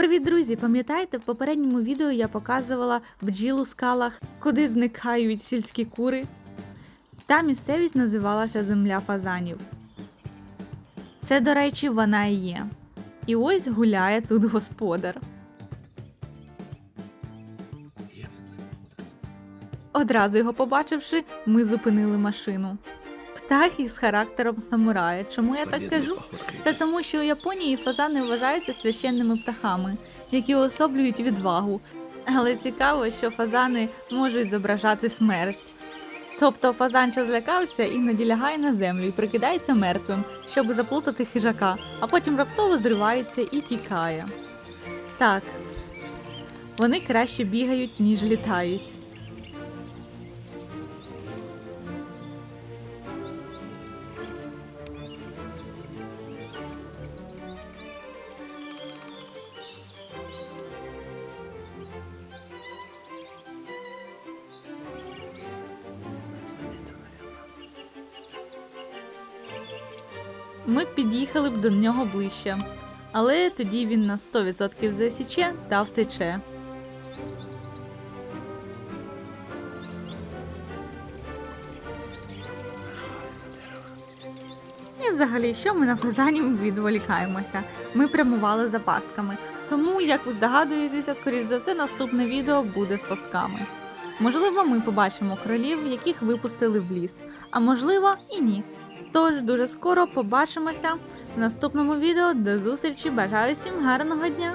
Привіт, друзі! Пам'ятаєте, в попередньому відео я показувала бджіл у скалах, куди зникають сільські кури. Та місцевість називалася Земля фазанів. Це, до речі, вона і є. І ось гуляє тут господар. Одразу його побачивши, ми зупинили машину. Птах із характером самурая. Чому я так кажу? Та тому, що у Японії фазани вважаються священними птахами, які уособлюють відвагу. Але цікаво, що фазани можуть зображати смерть. Тобто фазан, що злякався, іноді лягає на землю і прикидається мертвим, щоб заплутати хижака, а потім раптово зривається і тікає. Так, вони краще бігають, ніж літають. Ми під'їхали б до нього ближче, але тоді він на 100% засіче та втече. І взагалі, що ми на фазанів відволікаємося? Ми прямували за пастками. Тому, як ви здогадуєтеся, скоріш за все, наступне відео буде з пастками. Можливо, ми побачимо кролів, яких випустили в ліс, а можливо і ні. Тож дуже скоро побачимося в наступному відео. До зустрічі! Бажаю всім гарного дня!